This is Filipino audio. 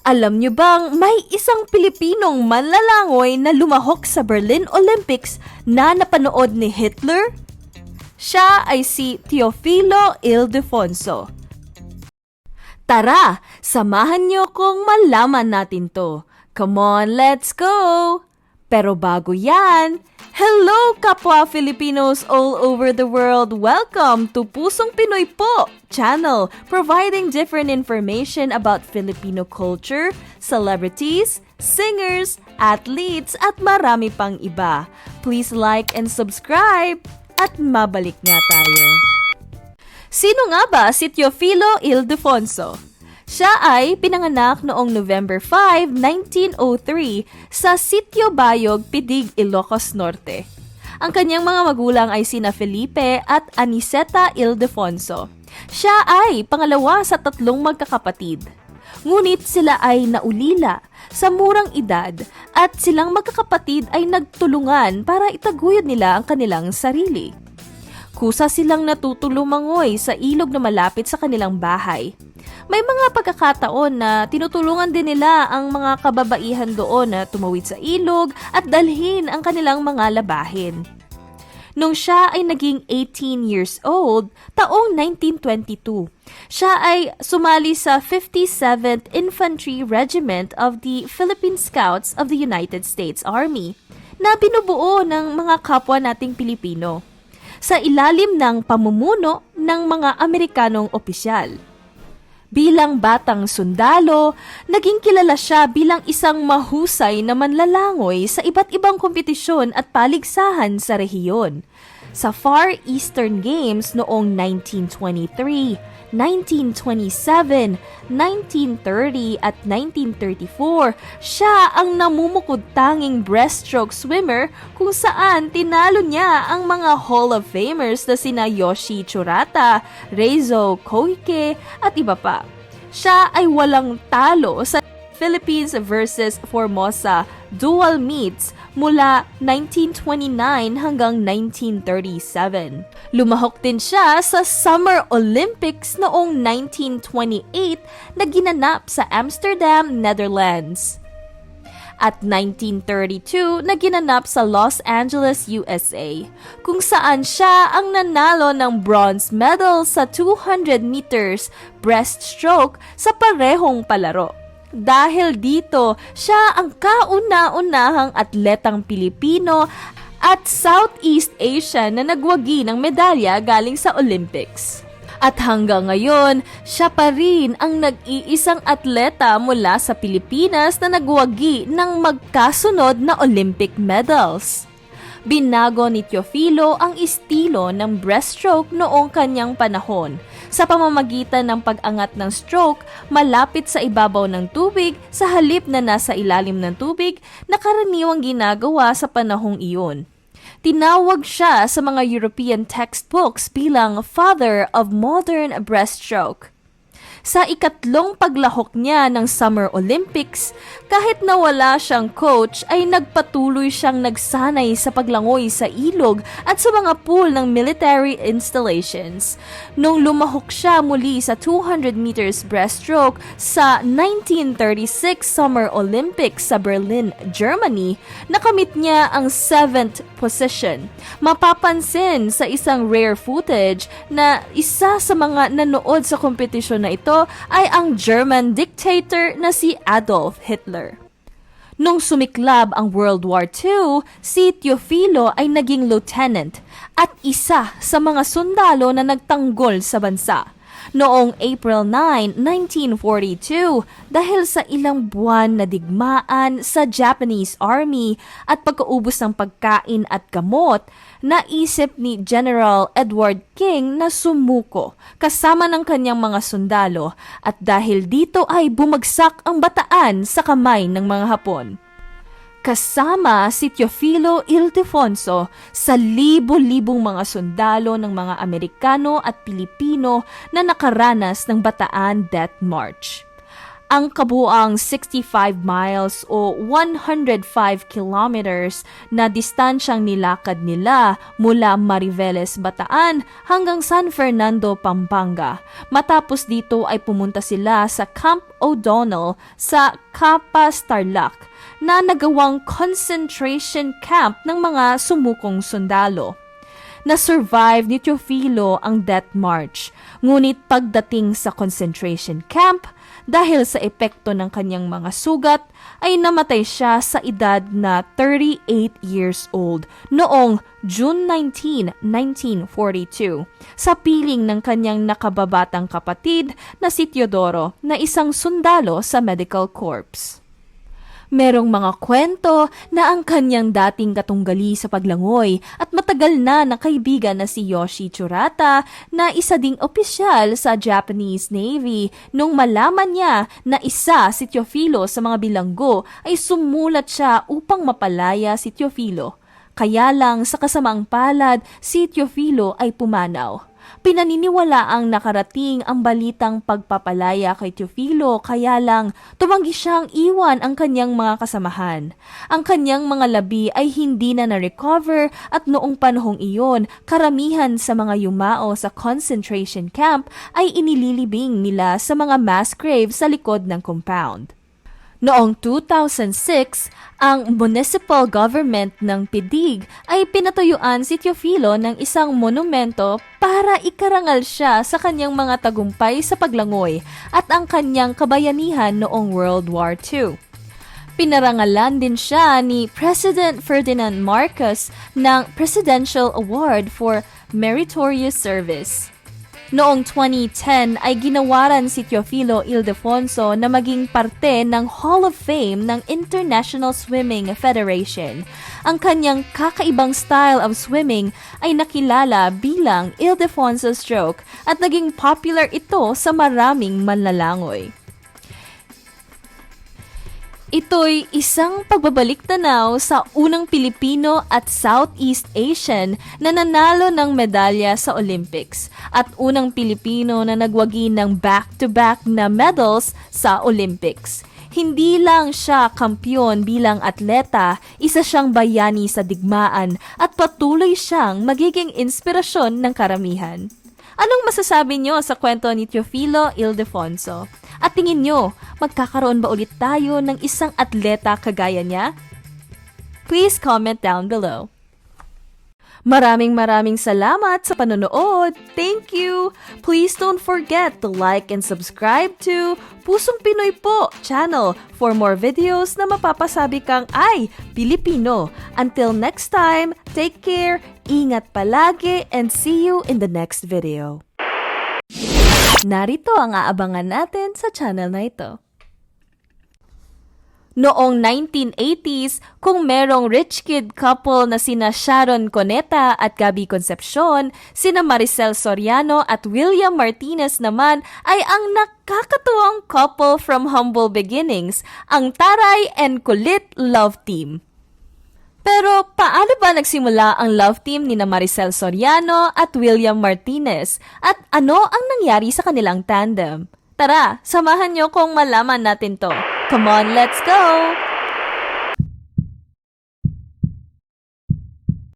Alam niyo bang may isang Pilipinong manlalangoy na lumahok sa Berlin Olympics na napanood ni Hitler? Siya ay si Teofilo Ildefonso. Tara, samahan niyo kong malaman natin to. Come on, let's go! Pero bago yan, hello kapwa Filipinos all over the world! Welcome to Pusong Pinoy po channel, providing different information about Filipino culture, celebrities, singers, athletes, at marami pang iba. Please like and subscribe! At mabalik nga tayo. Sino nga ba si Teofilo Ildefonso? Siya ay pinanganak noong November 5, 1903 sa Sitio Bayog, Pidig, Ilocos Norte. Ang kanyang mga magulang ay sina Felipe at Aniseta Ildefonso. Siya ay pangalawa sa tatlong magkakapatid. Ngunit sila ay naulila sa murang edad at silang magkakapatid ay nagtulungan para itaguyod nila ang kanilang sarili. Kusa silang natutulumangoy sa ilog na malapit sa kanilang bahay. May mga pagkakataon na tinutulungan din nila ang mga kababaihan doon na tumawid sa ilog at dalhin ang kanilang mga labahin. Nung siya ay naging 18 years old, taong 1922, siya ay sumali sa 57th Infantry Regiment of the Philippine Scouts of the United States Army na binubuo ng mga kapwa nating Pilipino sa ilalim ng pamumuno ng mga Amerikanong opisyal. Bilang batang sundalo, naging kilala siya bilang isang mahusay na manlalangoy sa iba't ibang kompetisyon at paligsahan sa rehiyon. Sa Far Eastern Games noong 1923, 1927, 1930 at 1934, siya ang namumukod tanging breaststroke swimmer kung saan tinalo niya ang mga Hall of Famers na sina Yoshi Churata, Reizo Koike at iba pa. Siya ay walang talo sa Philippines versus Formosa dual meets mula 1929 hanggang 1937. Lumahok din siya sa Summer Olympics noong 1928 na ginanap sa Amsterdam, Netherlands. At 1932 na ginanap sa Los Angeles, USA, kung saan siya ang nanalo ng bronze medal sa 200 meters breaststroke sa parehong palaro. Dahil dito, siya ang kauna-unahang atletang Pilipino at Southeast Asian na nagwagi ng medalya galing sa Olympics. At hanggang ngayon, siya pa rin ang nag-iisang atleta mula sa Pilipinas na nagwagi ng magkasunod na Olympic medals. Binago ni Teofilo ang estilo ng breaststroke noong kanyang panahon sa pamamagitan ng pag-angat ng stroke malapit sa ibabaw ng tubig sa halip na nasa ilalim ng tubig na karaniwang ginagawa sa panahong iyon. Tinawag siya sa mga European textbooks bilang father of modern breaststroke sa ikatlong paglahok niya ng Summer Olympics, kahit na wala siyang coach ay nagpatuloy siyang nagsanay sa paglangoy sa ilog at sa mga pool ng military installations. Nung lumahok siya muli sa 200 meters breaststroke sa 1936 Summer Olympics sa Berlin, Germany, nakamit niya ang 7th position. Mapapansin sa isang rare footage na isa sa mga nanood sa kompetisyon na ito ito ay ang German dictator na si Adolf Hitler. Nung sumiklab ang World War II, si Teofilo ay naging lieutenant at isa sa mga sundalo na nagtanggol sa bansa noong April 9, 1942 dahil sa ilang buwan na digmaan sa Japanese Army at pagkaubos ng pagkain at gamot, naisip ni General Edward King na sumuko kasama ng kanyang mga sundalo at dahil dito ay bumagsak ang bataan sa kamay ng mga Hapon kasama si Teofilo Ildefonso sa libo-libong mga sundalo ng mga Amerikano at Pilipino na nakaranas ng Bataan Death March. ang kabuang 65 miles o 105 kilometers na distansyang nilakad nila mula Mariveles, Bataan hanggang San Fernando, Pampanga. Matapos dito ay pumunta sila sa Camp O'Donnell sa Capas, Tarlac na nagawang concentration camp ng mga sumukong sundalo na-survive ni Teofilo ang death march. Ngunit pagdating sa concentration camp, dahil sa epekto ng kanyang mga sugat, ay namatay siya sa edad na 38 years old noong June 19, 1942 sa piling ng kanyang nakababatang kapatid na si Teodoro na isang sundalo sa Medical Corps. Merong mga kwento na ang kanyang dating katunggali sa paglangoy at matagal na na kaibigan na si Yoshi Churata na isa ding opisyal sa Japanese Navy nung malaman niya na isa si Teofilo sa mga bilanggo ay sumulat siya upang mapalaya si Teofilo. Kaya lang sa kasamang palad si Teofilo ay pumanaw. Pinaniniwala ang nakarating ang balitang pagpapalaya kay Teofilo kaya lang tumanggi siyang iwan ang kanyang mga kasamahan. Ang kanyang mga labi ay hindi na na-recover at noong panahong iyon, karamihan sa mga yumao sa concentration camp ay inililibing nila sa mga mass grave sa likod ng compound. Noong 2006, ang municipal government ng Pidig ay pinatuyuan si Teofilo ng isang monumento para ikarangal siya sa kanyang mga tagumpay sa paglangoy at ang kanyang kabayanihan noong World War II. Pinarangalan din siya ni President Ferdinand Marcos ng Presidential Award for Meritorious Service. Noong 2010 ay ginawaran si Teofilo Ildefonso na maging parte ng Hall of Fame ng International Swimming Federation. Ang kanyang kakaibang style of swimming ay nakilala bilang Ildefonso stroke at naging popular ito sa maraming manlalangoy. Ito'y isang pagbabalik tanaw sa unang Pilipino at Southeast Asian na nanalo ng medalya sa Olympics at unang Pilipino na nagwagi ng back-to-back na medals sa Olympics. Hindi lang siya kampyon bilang atleta, isa siyang bayani sa digmaan at patuloy siyang magiging inspirasyon ng karamihan. Anong masasabi nyo sa kwento ni Teofilo Ildefonso? At tingin nyo, magkakaroon ba ulit tayo ng isang atleta kagaya niya? Please comment down below. Maraming maraming salamat sa panonood. Thank you! Please don't forget to like and subscribe to Pusong Pinoy po channel for more videos na mapapasabi kang ay Pilipino. Until next time, take care, ingat palagi, and see you in the next video. Narito ang aabangan natin sa channel na ito. Noong 1980s, kung merong rich kid couple na sina Sharon Coneta at Gabi Concepcion, sina Maricel Soriano at William Martinez naman ay ang nakakatuwang couple from humble beginnings, ang Taray and Kulit Love Team. Pero paano ba nagsimula ang love team ni na Maricel Soriano at William Martinez at ano ang nangyari sa kanilang tandem? Tara, samahan niyo kung malaman natin to. Come on, let's go!